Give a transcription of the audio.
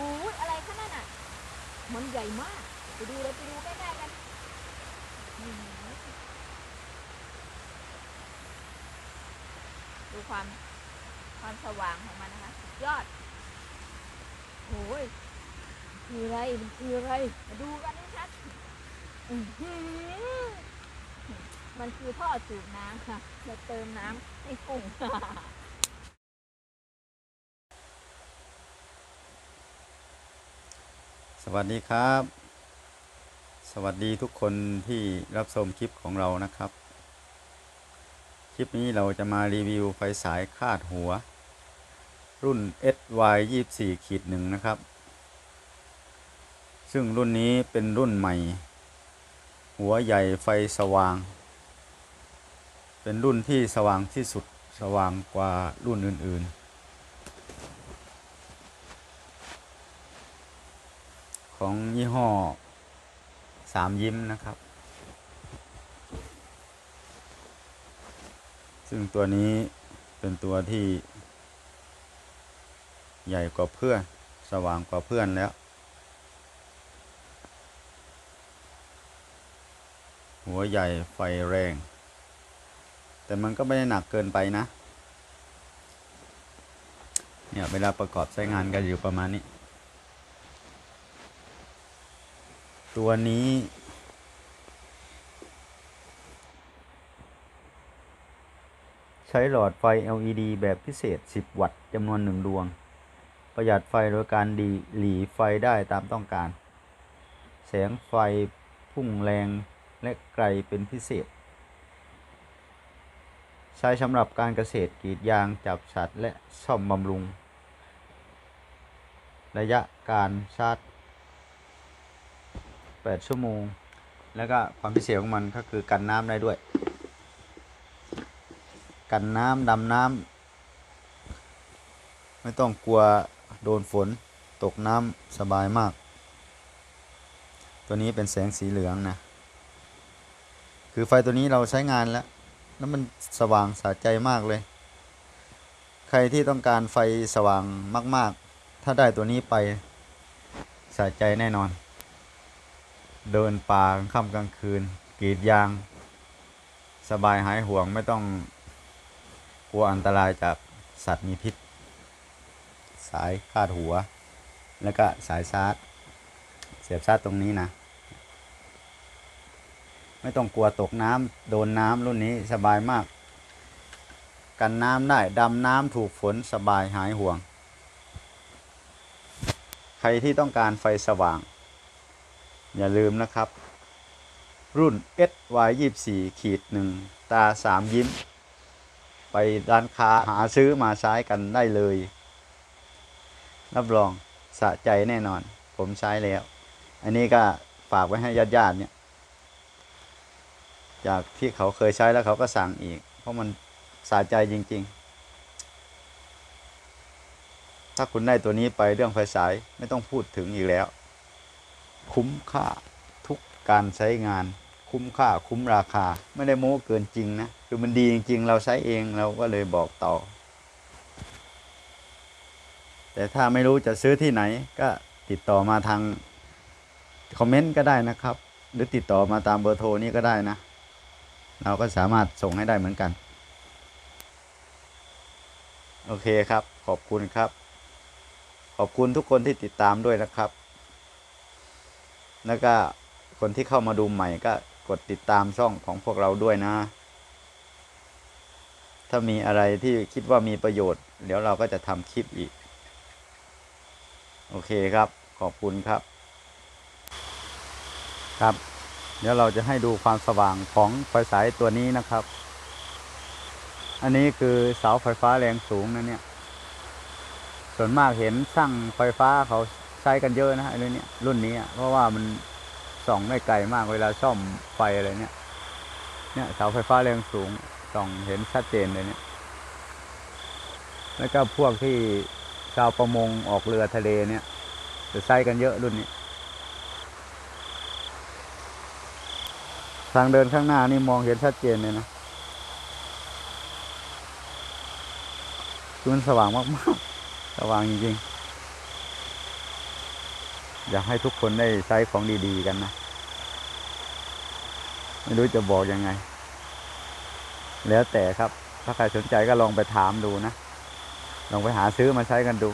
หูยอะไรขนาดน่ะ มันใหญ่มาก ไปดูเลยไปดูใกล้ๆกันดูความความสว่างของมันนะคะสุดยอดโอ้ยคืออะไรมันคืออะไร มาดูกันชัดมันคือท่อสูบน้ำค่ะจะเติมน้ำให้กุ้ง สวัสดีครับ สวัสดีทุกคนที่รับชมคลิปของเรานะครับ คลิปนี้เราจะมารีวิวไฟสายคาดหัว รุ่น SY 24ขีดหนึ่งนะครับ ซึ่งรุ่นนี้เป็นรุ่นใหม่ หัวใหญ่ไฟสว่าง เป็นรุ่นที่สว่างที่สุดสว่างกว่ารุ่นอื่นๆ ของยี่ห้อสามยิ้มนะครับ ซึ่งตัวนี้เป็นตัวที่ ใหญ่กว่าเพื่อน สว่างกว่าเพื่อนแล้ว หัวใหญ่ไฟแรง แต่มันก็ไม่ได้หนักเกินไปนะ เนี่ยเวลาประกอบใช้งานกันอยู่ประมาณนี้ ตัวนี้ ใช้หลอดไฟ LED แบบพิเศษ 10 วัตต์จำนวนหนึ่งดวง ประหยัดไฟโดยการดีหลีไฟได้ตามต้องการ แสงไฟพุ่งแรงและไกลเป็นพิเศษ ใช้สำหรับการเกษตรกรีดยางจับสัตว์และซ่อมบำรุง ระยะการชาร์จ 8 ชั่วโมง แล้วก็ความพิเศษของมันก็คือกันน้ำได้ด้วย กันน้ำดำน้ำไม่ต้องกลัวโดนฝนตกน้ำสบายมาก ตัวนี้เป็นแสงสีเหลืองนะ คือไฟตัวนี้เราใช้งานแล้ว แล้วมันสว่างสะใจมากเลย ใครที่ต้องการไฟสว่างมาก ๆ ถ้าได้ตัวนี้ไปสะใจแน่นอน เดินป่ากลางค่ำกลางคืนกรีดยาง สบายหายห่วงไม่ต้องกลัวอันตรายจากสัตว์มีพิษ สายคาดหัว แล้วก็สายชาร์จเสียบชาร์จตรงนี้นะ ไม่ต้องกลัวตกน้ำโดนน้ำรุ่นนี้สบายมาก กันน้ำได้ดำน้ำถูกฝนสบายหายห่วง ใครที่ต้องการไฟสว่าง อย่าลืมนะครับ รุ่น SY 24 ขีดหนึ่งตาสามยิ้ม ไปร้านค้าหาซื้อมาใช้กันได้เลย รับรองสะใจแน่นอน ผมใช้แล้ว อันนี้ก็ฝากไว้ให้ญาติๆเนี่ย จากที่เขาเคยใช้แล้วเขาก็สั่งอีก เพราะมันสะใจจริง ๆถ้าคุณได้ตัวนี้ไปเรื่องไฟสายไม่ต้องพูดถึงอีกแล้ว คุ้มค่าทุกการใช้งาน คุ้มค่าคุ้มราคา ไม่ได้โม้เกินจริงนะ คือมันดีจริง ๆ เราใช้เองเราก็เลยบอกต่อ แต่ถ้าไม่รู้จะซื้อที่ไหนก็ติดต่อมาทางคอมเมนต์ก็ได้นะครับ หรือติดต่อมาตามเบอร์โทรนี้ก็ได้นะ เราก็สามารถส่งให้ได้เหมือนกัน โอเคครับ ขอบคุณครับ ขอบคุณทุกคนที่ติดตามด้วยนะครับ แล้วก็คนที่เข้ามาดูใหม่ก็กดติดตามช่องของพวกเราด้วยนะ ถ้ามีอะไรที่คิดว่ามีประโยชน์ เดี๋ยวเราก็จะทำคลิปอีก โอเคครับ ขอบคุณครับ ครับ เดี๋ยวเราจะให้ดูความสว่างของไฟสายตัวนี้นะครับ อันนี้คือเสาไฟฟ้าแรงสูงนะเนี่ย ส่วนมากเห็นช่างไฟฟ้าเขา ใช้กันเยอะนะไอ้เรื่องเนี้ยรุ่นนี้เพราะว่ามันส่องได้ไกลมากเวลาซ่อมไฟอะไรเนี่ย เนี่ยเสาไฟฟ้าแรงสูงส่องเห็นชัดเจนเลยเนี่ย แล้วก็พวกที่ชาวประมงออกเรือทะเลเนี่ยจะใช้กันเยอะรุ่นนี้ ทางเดินข้างหน้านี่มองเห็นชัดเจนเลยนะคือมันสว่างมากๆ สว่างจริง อยากให้ทุกคนได้ใช้ของดีๆกันนะ ไม่รู้จะบอกยังไง แล้วแต่ครับ ถ้าใครสนใจก็ลองไปถามดูนะ ลองไปหาซื้อมาใช้กันดู